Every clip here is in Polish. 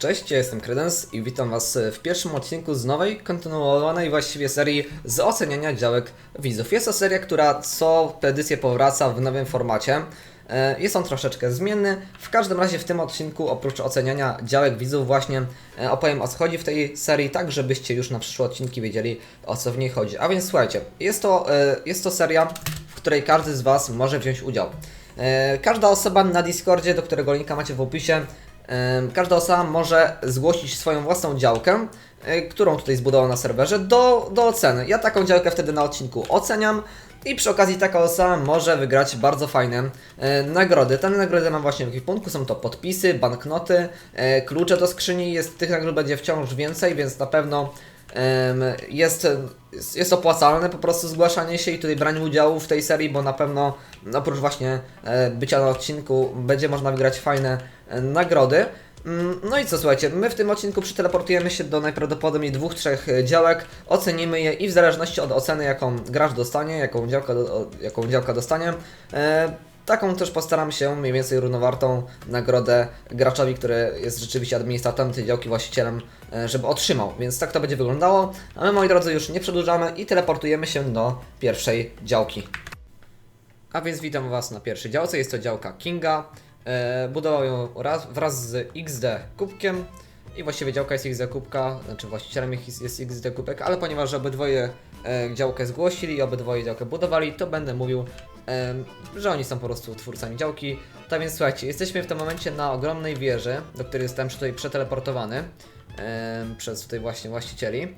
Cześć, ja jestem Credence i witam Was w pierwszym odcinku z nowej, kontynuowanej właściwie serii z oceniania działek widzów. Jest to seria, która co edycję powraca w nowym formacie. E, Jest on troszeczkę zmienny. W każdym razie w tym odcinku, oprócz oceniania działek widzów, właśnie e, opowiem o co chodzi w tej serii, tak żebyście już na przyszłe odcinki wiedzieli o co w niej chodzi. A więc słuchajcie, jest to, e, jest to seria, w której każdy z Was może wziąć udział. Każda osoba na Discordzie, do którego linka macie w opisie, Każda osoba może zgłosić swoją własną działkę, e, którą tutaj zbudował na serwerze, do, do oceny. Ja taką działkę wtedy na odcinku oceniam i przy okazji taka osoba może wygrać bardzo fajne e, nagrody. Te nagrody mam właśnie w ekwipunku, są to podpisy, banknoty, e, klucze do skrzyni, jest, tych nagród będzie wciąż więcej, więc na pewno jest, jest- jest opłacalne po prostu zgłaszanie się i tutaj branie udziału w tej serii, bo na pewno oprócz właśnie e, bycia na odcinku będzie można wygrać fajne e, nagrody. Mm, No i co, słuchajcie, my w tym odcinku przyteleportujemy się do najprawdopodobniej dwóch, trzech e, działek, ocenimy je i w zależności od oceny, jaką gracz dostanie, jaką działka, jaką działka dostanie, taką też postaram się mniej więcej równowartą nagrodę graczowi, który jest rzeczywiście administratorem tej działki, właścicielem, żeby otrzymał. Więc tak to będzie wyglądało. A my, moi drodzy, już nie przedłużamy i teleportujemy się do pierwszej działki. A więc witam Was na pierwszej działce, jest to działka Kinga. E, budował ją raz, wraz z XD kubkiem i właściwie działka jest XD kubka, znaczy właścicielem jest, jest XD kubek, ale ponieważ obydwoje e, działkę zgłosili i obydwoje działkę budowali, to będę mówił, em, że oni są po prostu twórcami działki. Tak więc słuchajcie, jesteśmy w tym momencie na ogromnej wieży, do której jestem tutaj przeteleportowany em, przez tutaj właśnie właścicieli.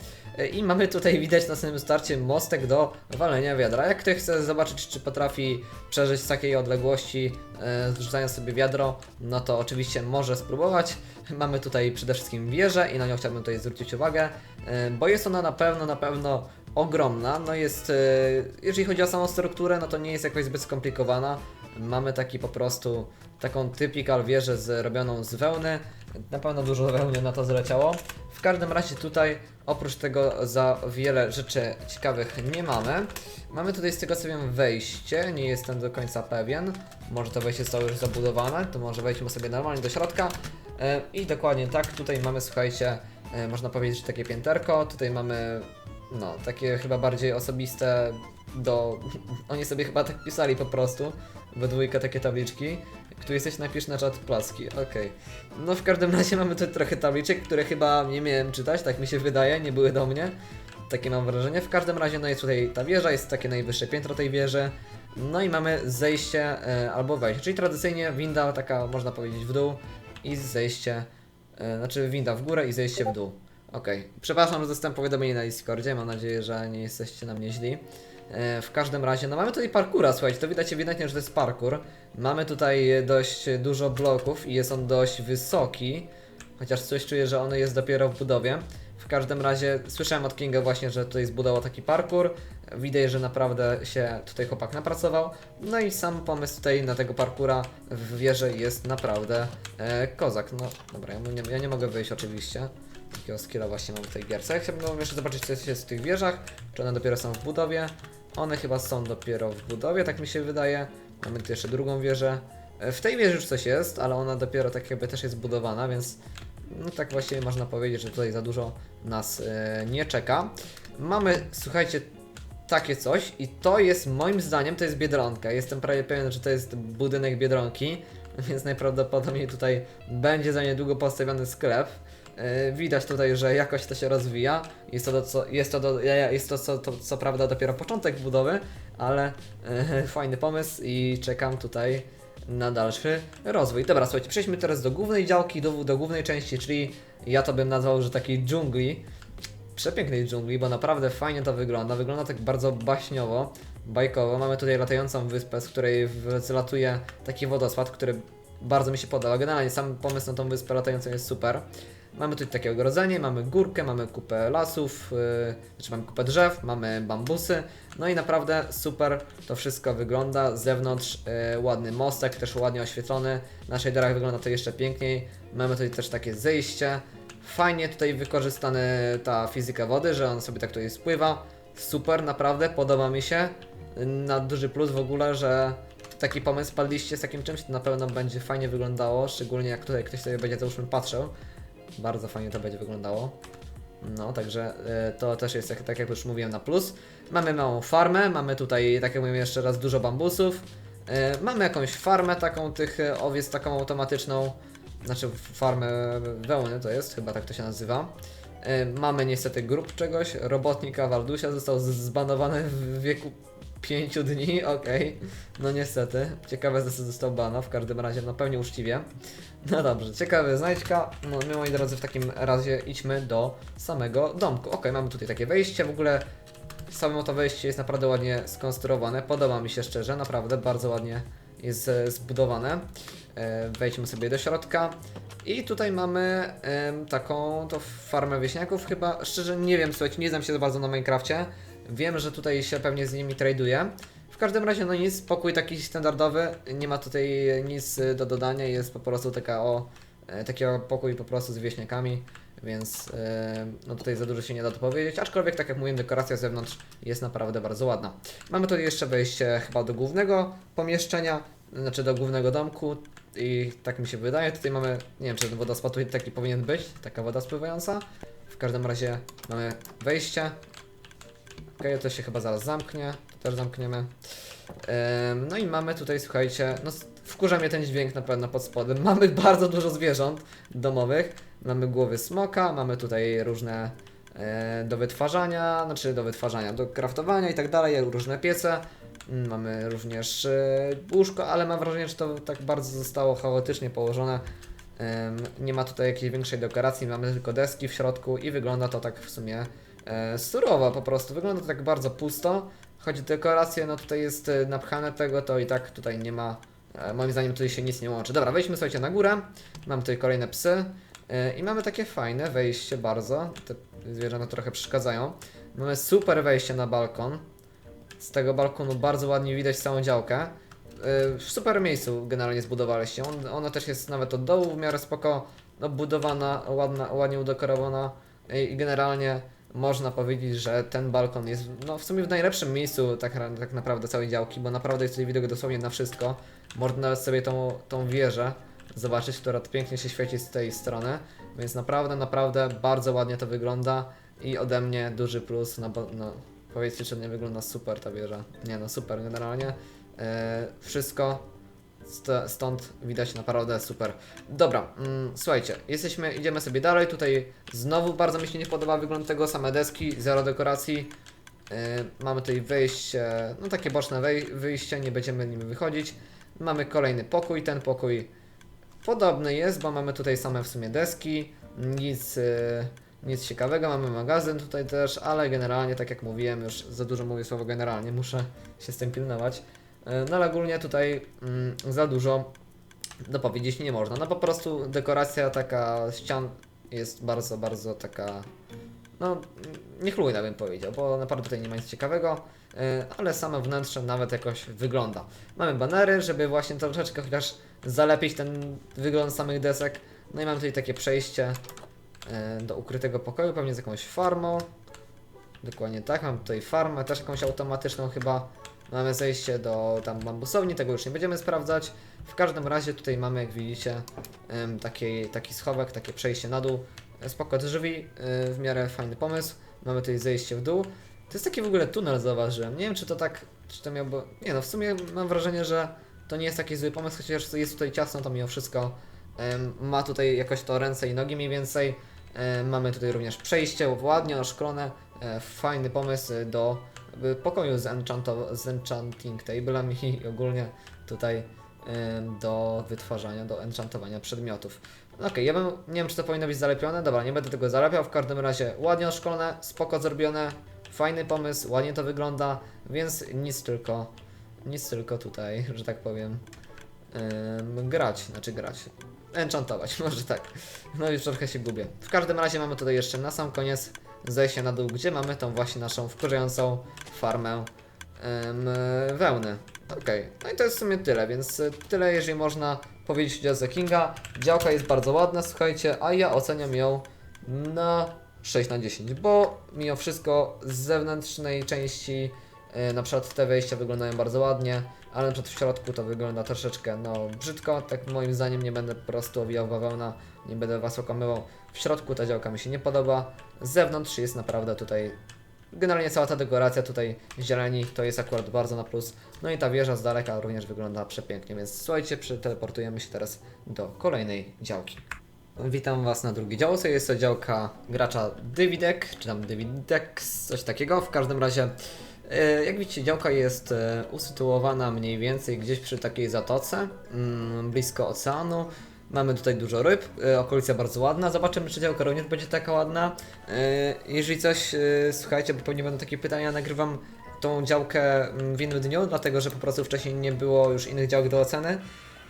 I mamy tutaj widać na samym starcie mostek do walenia wiadra. Jak ktoś chce zobaczyć, czy potrafi przeżyć z takiej odległości, e, zrzucając sobie wiadro, no to oczywiście może spróbować. Mamy tutaj przede wszystkim wieżę i na nią chciałbym tutaj zwrócić uwagę, e, bo jest ona na pewno, na pewno ogromna. No jest, e, jeżeli chodzi o samą strukturę, no to nie jest jakoś zbyt skomplikowana. Mamy taki po prostu, taką typical wieżę zrobioną z wełny. Na pewno dużo wełny na to zleciało. W każdym razie tutaj oprócz tego za wiele rzeczy ciekawych nie mamy. Mamy tutaj z tego co wiem wejście, nie jestem do końca pewien. Może to wejście zostało już zabudowane, to może wejdźmy sobie normalnie do środka. E, I dokładnie tak, tutaj mamy słuchajcie, e, można powiedzieć, takie pięterko, tutaj mamy no, takie chyba bardziej osobiste do... Oni sobie chyba tak pisali po prostu, we dwójkę takie tabliczki. Tu jesteś, napisz na czat placki, okej. No w każdym razie mamy tu trochę tabliczek, które chyba nie miałem czytać, tak mi się wydaje, nie były do mnie. Takie mam wrażenie. W każdym razie no jest tutaj ta wieża, jest takie najwyższe piętro tej wieży. No i mamy zejście e, albo wejście, czyli tradycyjnie winda taka można powiedzieć w dół i zejście, e, znaczy winda w górę i zejście w dół. Okej, przepraszam, że dostałem powiadomienie na Discordzie, mam nadzieję, że nie jesteście na mnie źli. E, W każdym razie, no mamy tutaj parkura, słuchajcie, to widać ewidentnie, że to jest parkour. Mamy tutaj dość dużo bloków i jest on dość wysoki, chociaż coś czuję, że on jest dopiero w budowie. W każdym razie słyszałem od Kinga właśnie, że tutaj zbudował taki parkour. Widać, że naprawdę się tutaj chłopak napracował. No i sam pomysł tutaj na tego parkura w wieży jest naprawdę e, kozak. No dobra, ja nie, ja nie mogę wyjść oczywiście. Takiego skilla właśnie mam w tej gierce. Chciałbym jeszcze zobaczyć co jest w tych wieżach, czy one dopiero są w budowie. One chyba są dopiero w budowie, tak mi się wydaje. Mamy tu jeszcze drugą wieżę. E, W tej wieży już coś jest, ale ona dopiero tak jakby też jest budowana, więc no tak właściwie można powiedzieć, że tutaj za dużo nas e, nie czeka. Mamy, słuchajcie, takie coś i to jest moim zdaniem to jest Biedronka. Jestem prawie pewien, że to jest budynek Biedronki, więc najprawdopodobniej tutaj będzie za niedługo postawiony sklep. E, Widać tutaj, że jakoś to się rozwija. Jest to, do, co, jest to, do, jest to co, to co prawda dopiero początek budowy, ale e, fajny pomysł i czekam tutaj na dalszy rozwój. Dobra, słuchajcie, przejdźmy teraz do głównej działki, do, do głównej części, czyli ja to bym nazwał, że takiej dżungli. Przepięknej dżungli, bo naprawdę fajnie to wygląda. Wygląda tak bardzo baśniowo, bajkowo. Mamy tutaj latającą wyspę, z której wylatuje taki wodospad, który bardzo mi się podoba. Generalnie sam pomysł na tą wyspę latającą jest super. Mamy tutaj takie ogrodzenie, mamy górkę, mamy kupę lasów, yy, znaczy mamy kupę drzew, mamy bambusy. No i naprawdę super to wszystko wygląda. Z zewnątrz yy, ładny mostek, też ładnie oświetlony. Na shaderach wygląda to jeszcze piękniej. Mamy tutaj też takie zejście. Fajnie tutaj wykorzystane ta fizyka wody, że on sobie tak tutaj spływa. Super, naprawdę, podoba mi się. Na duży plus w ogóle, że taki pomysł padliście z takim czymś, to na pewno będzie fajnie wyglądało, szczególnie jak tutaj ktoś sobie będzie załóżmy patrzył. Bardzo fajnie to będzie wyglądało. No, także e, to też jest, jak, tak jak już mówiłem, na plus. Mamy małą farmę, mamy tutaj, tak jak mówiłem, jeszcze raz dużo bambusów. E, mamy jakąś farmę taką tych e, owiec, taką automatyczną. Znaczy farmę wełny to jest, chyba tak to się nazywa. E, mamy niestety grup czegoś. Robotnika Waldusia został zbanowany w wieku 5 dni, okej. No niestety. Ciekawe, że został bana, w każdym razie, no pewnie uczciwie. No dobrze, ciekawe znajdźka. No my moi drodzy w takim razie idźmy do samego domku. Okej, mamy tutaj takie wejście, w ogóle samo to wejście jest naprawdę ładnie skonstruowane. Podoba mi się szczerze, naprawdę bardzo ładnie jest e, zbudowane. E, wejdźmy sobie do środka. I tutaj mamy taką to farmę wieśniaków chyba. Szczerze nie wiem, słuchajcie, nie znam się za bardzo na Minecrafcie. Wiem, że tutaj się pewnie z nimi traduje. W każdym razie, no nic, pokój taki standardowy, nie ma tutaj nic y, do dodania, jest po prostu taka o, e, takiego pokój po prostu z wieśniakami, więc e, no tutaj za dużo się nie da dopowiedzieć, aczkolwiek tak jak mówiłem, dekoracja z zewnątrz jest naprawdę bardzo ładna. Mamy tutaj jeszcze wejście chyba do głównego pomieszczenia, znaczy do głównego domku i tak mi się wydaje, tutaj mamy, nie wiem czy ten wodospad taki powinien być, taka woda spływająca, w każdym razie mamy wejście, Okej, to się chyba zaraz zamknie. To też zamkniemy. Em, no i mamy tutaj, słuchajcie, no wkurza mnie ten dźwięk na pewno pod spodem. Mamy bardzo dużo zwierząt domowych. Mamy głowy smoka, mamy tutaj różne e, do wytwarzania, znaczy do wytwarzania, do kraftowania i tak dalej, różne piece. Mm, Mamy również e, łóżko, ale mam wrażenie, że to tak bardzo zostało chaotycznie położone. Nie ma tutaj jakiejś większej dekoracji, mamy tylko deski w środku i wygląda to tak w sumie e, surowo po prostu. Wygląda tak bardzo pusto. Choć dekoracje, no tutaj jest e, napchane tego, to i tak tutaj nie ma. E, moim zdaniem tutaj się nic nie łączy. Dobra, wejdźmy słuchajcie na górę. Mam tutaj kolejne psy. E, I mamy takie fajne wejście bardzo. Te zwierzęta trochę przeszkadzają. Mamy super wejście na balkon. Z tego balkonu bardzo ładnie widać całą działkę. E, W super miejscu generalnie zbudowaliście. On, ona też jest nawet od dołu w miarę spoko. No, budowana, ładna, ładnie udekorowana. I i generalnie można powiedzieć, że ten balkon jest no, w sumie w najlepszym miejscu tak, tak naprawdę całej działki, bo naprawdę jest tutaj widok dosłownie na wszystko. Można nawet sobie tą, tą wieżę zobaczyć, która pięknie się świeci z tej strony. Więc naprawdę, naprawdę bardzo ładnie to wygląda i ode mnie duży plus. No, bo, no, powiedzcie, czy nie wygląda super ta wieża. Nie no, super generalnie. E, wszystko St- stąd widać naprawdę super. Dobra, mm, słuchajcie, jesteśmy, idziemy sobie dalej. Tutaj znowu bardzo mi się nie podoba wygląd tego, same deski, zero dekoracji. Yy, mamy tutaj wejście, no takie boczne wej- wyjście, nie będziemy nim wychodzić. Mamy kolejny pokój, ten pokój podobny jest, bo mamy tutaj same w sumie deski, nic, yy, nic ciekawego, mamy magazyn tutaj też, ale generalnie, tak jak mówiłem, już za dużo mówię słowo generalnie, muszę się z tym pilnować. Yy, No ale ogólnie tutaj mm, za dużo dopowiedzieć nie można. No po prostu dekoracja taka ścian jest bardzo, bardzo taka no niechlujna bym powiedział, bo naprawdę tutaj nie ma nic ciekawego, yy, ale same wnętrze nawet jakoś wygląda. Mamy banery, żeby właśnie troszeczkę chociaż zalepić ten wygląd samych desek. No i mamy tutaj takie przejście yy, do ukrytego pokoju, pewnie z jakąś farmą. Dokładnie tak, mam tutaj farmę, też jakąś automatyczną chyba. Mamy zejście do tam bambusowni, tego już nie będziemy sprawdzać. W każdym razie tutaj mamy, jak widzicie, taki, taki schowek, takie przejście na dół. Spoko drzwi, w miarę fajny pomysł. Mamy tutaj zejście w dół. To jest taki w ogóle tunel, zauważyłem. Nie wiem, czy to tak, czy to miałby... Nie no, w sumie mam wrażenie, że to nie jest taki zły pomysł, chociaż jest tutaj ciasno, to mimo wszystko ma tutaj jakoś to ręce i nogi mniej więcej. Mamy tutaj również przejście ładnie oszklone, e, fajny pomysł do pokoju z, enchanto- z enchanting tablem i ogólnie tutaj do wytwarzania, do enchantowania przedmiotów. Okej, ja bym, nie wiem czy to powinno być zalepione, dobra, nie będę tego zalepiał, w każdym razie ładnie oszklone, spoko zrobione, fajny pomysł, ładnie to wygląda, więc nic tylko, nic tylko tutaj, że tak powiem, em, grać, znaczy grać, enchantować, może tak. No już trochę się gubię. W każdym razie mamy tutaj jeszcze na sam koniec zejście na dół, gdzie mamy tą właśnie naszą wkurzającą farmę em, wełny. Okej, no i to jest w sumie tyle, więc tyle jeżeli można powiedzieć o The Kinga. Działka jest bardzo ładna, słuchajcie, a ja oceniam ją na 6 na 10, bo mimo wszystko z zewnętrznej części na przykład te wejścia wyglądają bardzo ładnie, ale na przykład w środku to wygląda troszeczkę no brzydko, tak moim zdaniem nie będę po prostu owijał bawełna, nie będę Was okłamywał. W środku ta działka mi się nie podoba, z zewnątrz jest naprawdę tutaj Generalnie cała ta dekoracja tutaj zieleni to jest akurat bardzo na plus. No i ta wieża z daleka również wygląda przepięknie, więc słuchajcie, przeteleportujemy się teraz do kolejnej działki. Witam Was na drugiej działce, jest to działka gracza Dividek, czy tam Dividex, coś takiego. W każdym razie, e, jak widzicie, działka jest e, usytuowana mniej więcej gdzieś przy takiej zatoce, mm, blisko oceanu. Mamy tutaj dużo ryb, e, okolica bardzo ładna. Zobaczymy, czy działka również będzie taka ładna. E, Jeżeli coś, e, słuchajcie, bo pewnie będą takie pytania, nagrywam tą działkę mm, w innym dniu, dlatego że po prostu wcześniej nie było już innych działek do oceny.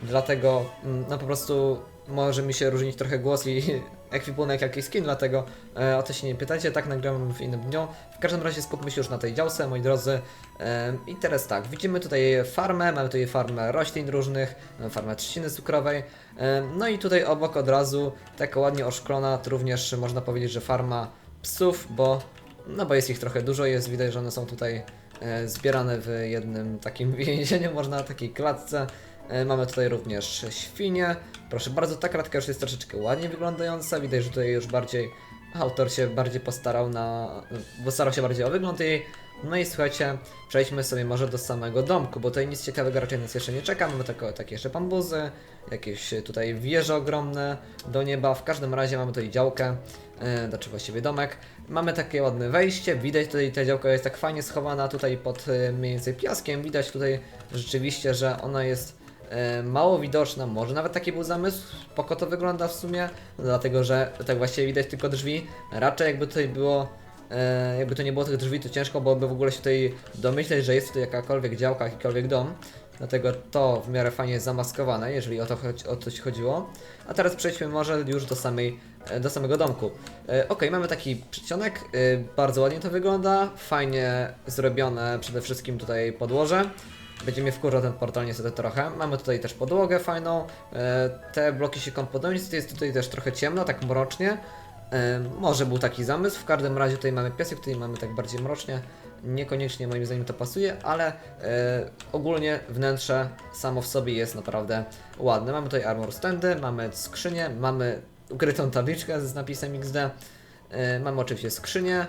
Dlatego, mm, no po prostu może mi się różnić trochę głos i ekwipunek, jak i skin, dlatego e, o to się nie pytajcie, tak nagrywam w innym dniu. W każdym razie skupmy się już na tej działce, moi drodzy. E, I teraz tak, widzimy tutaj farmę, mamy tutaj farmę roślin różnych, farmę trzciny cukrowej. E, no i tutaj obok od razu, taka ładnie oszklona, również można powiedzieć, że farma psów, bo, no bo jest ich trochę dużo, jest widać, że one są tutaj e, zbierane w jednym takim więzieniu, można takiej klatce. E, Mamy tutaj również świnie. Proszę bardzo, ta kratka już jest troszeczkę ładnie wyglądająca. Widać, że tutaj już bardziej autor się bardziej postarał na. postarał się bardziej o wygląd jej. No i słuchajcie, przejdźmy sobie może do samego domku, bo tutaj nic ciekawego raczej nas jeszcze nie czeka. Mamy tylko takie jeszcze bambuzy, jakieś tutaj wieże ogromne do nieba. W każdym razie mamy tutaj działkę, e, znaczy właściwie domek. Mamy takie ładne wejście, widać tutaj ta działka jest tak fajnie schowana tutaj pod e, mniej więcej piaskiem. Widać tutaj rzeczywiście, że ona jest e, mało widoczna, może nawet taki był zamysł, spoko to wygląda w sumie, dlatego że tak właściwie widać tylko drzwi, raczej jakby tutaj było, e, jakby to nie było tych drzwi, to ciężko byłoby w ogóle się tutaj domyśleć, że jest tutaj jakakolwiek działka, jakikolwiek dom, dlatego to w miarę fajnie jest zamaskowane, jeżeli o to, o ci chodziło. A teraz przejdźmy może już do samej, e, do samego domku. E, ok, mamy taki przedsionek, e, bardzo ładnie to wygląda, fajnie zrobione przede wszystkim tutaj podłoże. Będzie mnie wkurzał ten portal niestety trochę. Mamy tutaj też podłogę fajną. E, te bloki się komponują, niestety jest tutaj też trochę ciemno, tak mrocznie. E, może był taki zamysł, w każdym razie tutaj mamy piasek, tutaj mamy tak bardziej mrocznie. Niekoniecznie moim zdaniem to pasuje, ale e, ogólnie wnętrze samo w sobie jest naprawdę ładne. Mamy tutaj armor standy, mamy skrzynię, mamy ukrytą tabliczkę z napisem XD. Mamy oczywiście skrzynię,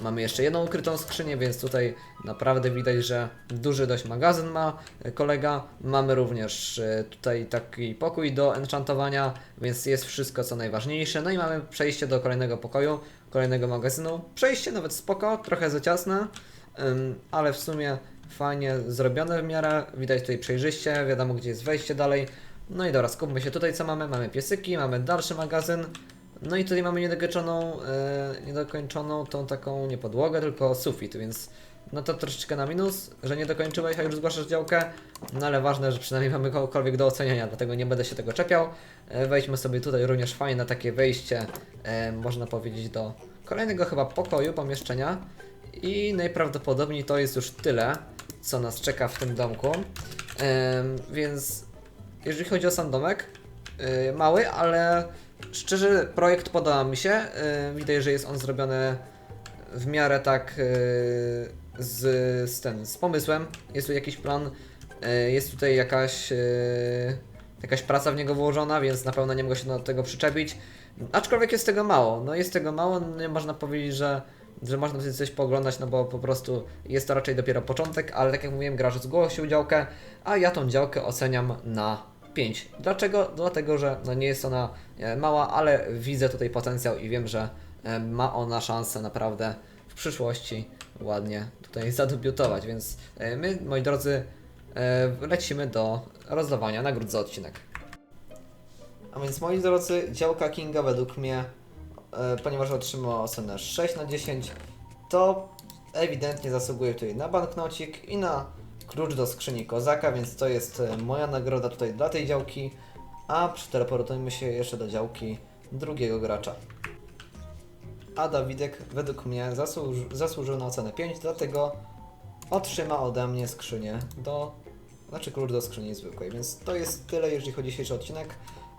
mamy jeszcze jedną ukrytą skrzynię, więc tutaj naprawdę widać, że duży dość magazyn ma kolega. Mamy również e, tutaj taki pokój do enchantowania, więc jest wszystko co najważniejsze. No i mamy przejście do kolejnego pokoju, kolejnego magazynu. Przejście nawet spoko, trochę za ciasne, ale w sumie fajnie zrobione w miarę. Widać tutaj przejrzyście, wiadomo gdzie jest wejście dalej. No i dobra, skupmy się tutaj co mamy. Mamy piesyki, mamy dalszy magazyn. No i tutaj mamy niedokończoną, e, niedokończoną tą taką nie podłogę, tylko sufit, więc no to troszeczkę na minus, że nie dokończyłeś, a już zgłaszasz działkę. No ale ważne, że przynajmniej mamy kogokolwiek do oceniania, dlatego nie będę się tego czepiał. E, wejdźmy sobie tutaj również fajne takie wejście, e, można powiedzieć, do kolejnego chyba pokoju, pomieszczenia. I najprawdopodobniej to jest już tyle, co nas czeka w tym domku. Więc jeżeli chodzi o sam domek, yy, mały, ale szczerze projekt podoba mi się. Yy, widać, że jest on zrobiony w miarę tak yy, z, z, ten, z pomysłem. Jest tu jakiś plan, yy, jest tutaj jakaś, jakaś praca w niego włożona, więc na pewno nie mogę się do tego przyczepić. Aczkolwiek jest tego mało. No jest tego mało, nie można powiedzieć, że że można sobie coś pooglądać, no bo po prostu jest to raczej dopiero początek, ale tak jak mówiłem, gracz zgłosił działkę, a ja tą działkę oceniam na 5. Dlaczego? Dlatego, że no nie jest ona e, mała, ale widzę tutaj potencjał i wiem, że e, ma ona szansę naprawdę w przyszłości ładnie tutaj zadebiutować, więc e, my, moi drodzy, lecimy do rozdawania nagród za odcinek. A więc moi drodzy, działka Kinga według mnie, ponieważ otrzymała ocenę 6 na 10, to ewidentnie zasługuje tutaj na banknocik i na klucz do skrzyni kozaka, więc to jest e, moja nagroda tutaj dla tej działki. A przeteleportujmy się jeszcze do działki drugiego gracza. A Dawidek według mnie zasłuż, zasłużył na ocenę 5, dlatego otrzyma ode mnie skrzynię do. Znaczy klucz do skrzyni zwykłej, więc to jest tyle, jeżeli chodzi o dzisiejszy odcinek.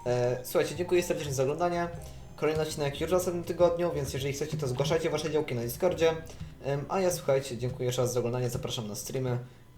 E, słuchajcie, dziękuję serdecznie za oglądanie. Kolejny odcinek już w następnym tygodniu, więc jeżeli chcecie, to zgłaszajcie wasze działki na Discordzie. A ja słuchajcie, dziękuję jeszcze raz za oglądanie, zapraszam na streamy